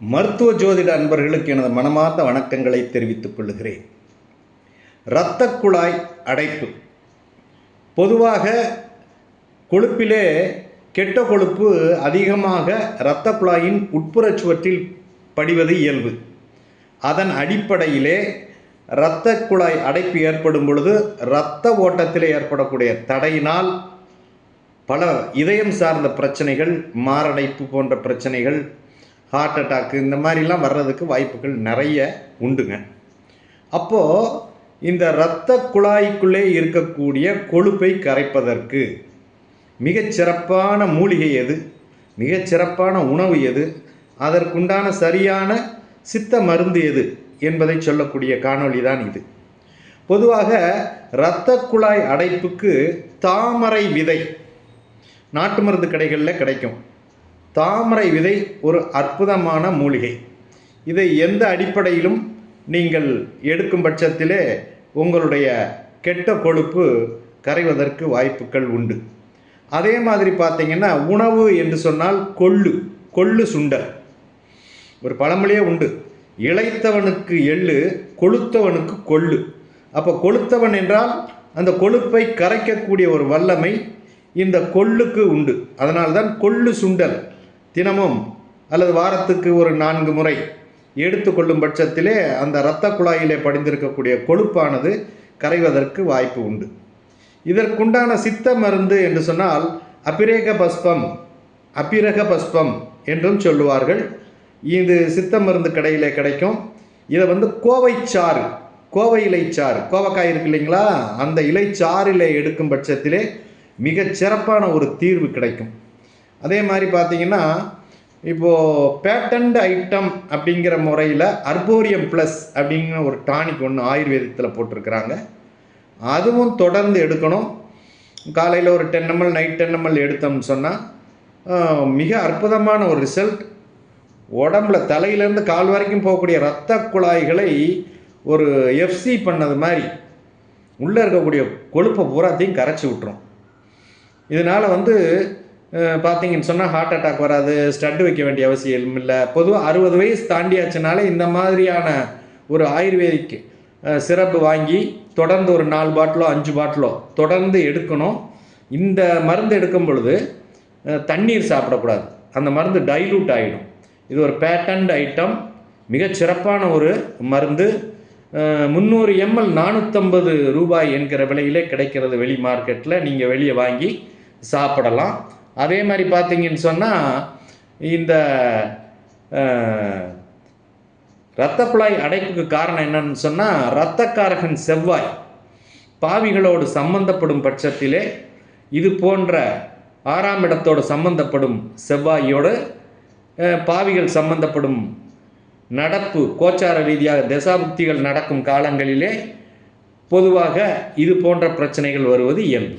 மருத்துவ ஜோதிட அன்பர்களுக்கு எனது மனமார்ந்த வணக்கங்களை தெரிவித்துக் கொள்கிறேன். இரத்த குழாய் அடைப்பு. பொதுவாக கொழுப்பிலே கெட்ட கொழுப்பு அதிகமாக இரத்த குழாயின் உட்புறச் சுவற்றில் படிவது இயல்பு. அதன் அடிப்படையிலே இரத்த குழாய் அடைப்பு ஏற்படும் பொழுது இரத்த ஓட்டத்தில் ஏற்படக்கூடிய தடையினால் பல இதயம் சார்ந்த பிரச்சனைகள் மாரடைப்பு போன்ற பிரச்சனைகள் ஹார்ட் அட்டாக்கு இந்த மாதிரிலாம் வர்றதுக்கு வாய்ப்புகள் நிறைய உண்டுங்க. அப்போது இந்த இரத்த குழாய்க்குள்ளே இருக்கக்கூடிய கொழுப்பை கரைப்பதற்கு மிகச் சிறப்பான மூலிகை எது? மிகச் சிறப்பான உணவு எது? அதற்குண்டான சரியான சித்த மருந்து எது? என்பதை சொல்லக்கூடிய காணொளி தான் இது. பொதுவாக இரத்த குழாய் அடைப்புக்கு தாமரை விதை நாட்டு மருந்து கடைகளில் கிடைக்கும். தாமரை விதை ஒரு அற்புதமான மூலிகை. இதை எந்த அடிப்படையிலும் நீங்கள் எடுக்கும் பட்சத்திலே உங்களுடைய கெட்ட கொழுப்பு கரைவதற்கு வாய்ப்புகள் உண்டு. அதே மாதிரி பார்த்தீங்கன்னா உணவு என்று சொன்னால் கொள்ளு கொள்ளு சுண்டல். ஒரு பழமொழியே உண்டு. இளைத்தவனுக்கு எள்ளு கொளுத்தவனுக்கு கொள்ளு. அப்போ கொளுத்தவன் என்றால் அந்த கொழுப்பை கரைக்கக்கூடிய ஒரு வல்லமை இந்த கொள்ளுக்கு உண்டு. அதனால்தான் கொள்ளு சுண்டல். தினமும் அல்லது வாரத்துக்கு ஒரு நான்கு முறை எடுத்துக்கொள்ளும் பட்சத்திலே அந்த இரத்த குழாயிலே படிந்திருக்கக்கூடிய கொழுப்பானது கரைவதற்கு வாய்ப்பு உண்டு. இதற்குண்டான சித்த மருந்து என்று சொன்னால் அபிரேக பஸ்பம் அபிரக பஸ்பம் என்றும் சொல்லுவார்கள். இது சித்த மருந்து கடையிலே கிடைக்கும். இதை வந்து கோவைச்சாறு கோவை இலைச்சாறு கோவக்காய் இருக்கு இல்லைங்களா? அந்த இலைச்சாறில் எடுக்கும் பட்சத்திலே மிகச் சிறப்பான ஒரு தீர்வு கிடைக்கும். அதே மாதிரி பார்த்தீங்கன்னா இப்போது பேட்டன்ட் ஐட்டம் அப்படிங்கிற முறையில் அர்போரியம் ப்ளஸ் அப்படிங்கிற ஒரு டானிக் ஒன்று ஆயுர்வேதத்தில் போட்டிருக்கிறாங்க. அதுவும் தொடர்ந்து எடுக்கணும். காலையில் ஒரு ten ml night ten ml எடுத்தோம்னு சொன்னால் மிக அற்புதமான ஒரு ரிசல்ட் உடம்புல தலையிலேருந்து கால் வரைக்கும் போகக்கூடிய இரத்த குழாய்களை ஒரு எஃப்சி பண்ணது மாதிரி உள்ளே இருக்கக்கூடிய கொழுப்பை பூராத்தையும் கரைச்சி விட்டுரும். இதனால் வந்து பார்த்தீங்கன்னு சொன்னால் ஹார்ட் அட்டாக் வராது ஸ்டட் வைக்க வேண்டிய அவசியம் இல்லை. பொதுவாக அறுபது வயசு தாண்டியாச்சுனாலே இந்த மாதிரியான ஒரு ஆயுர்வேதிக் சிறப்பு வாங்கி தொடர்ந்து ஒரு நாலு பாட்டிலோ அஞ்சு பாட்டிலோ தொடர்ந்து எடுக்கணும். இந்த மருந்து எடுக்கும் பொழுது தண்ணீர் சாப்பிடக்கூடாது. அந்த மருந்து டைலூட் ஆகிடும் இது ஒரு பேட்டன்ட் ஐட்டம் மிக சிறப்பான ஒரு மருந்து. முந்நூறு எம்எல் நானூற்றம்பது ரூபாய் என்கிற விலையிலே கிடைக்கிறது வெளி மார்க்கெட்டில் நீங்கள் வெளியே வாங்கி சாப்பிடலாம். அதே மாதிரி பார்த்தீங்கன்னு சொன்னால் இந்த இரத்தக்குழாய் அடைப்புக்கு காரணம் என்னன்னு சொன்னால் இரத்தக்காரகன் செவ்வாய் பாவிகளோடு சம்பந்தப்படும் பட்சத்திலே இது போன்ற ஆறாம் இடத்தோடு சம்பந்தப்படும் செவ்வாயோடு பாவிகள் சம்பந்தப்படும் நடப்பு கோச்சார ரீதியாக தசாபுக்திகள் நடக்கும் காலங்களிலே பொதுவாக இது போன்ற பிரச்சனைகள் வருவது இயல்பு.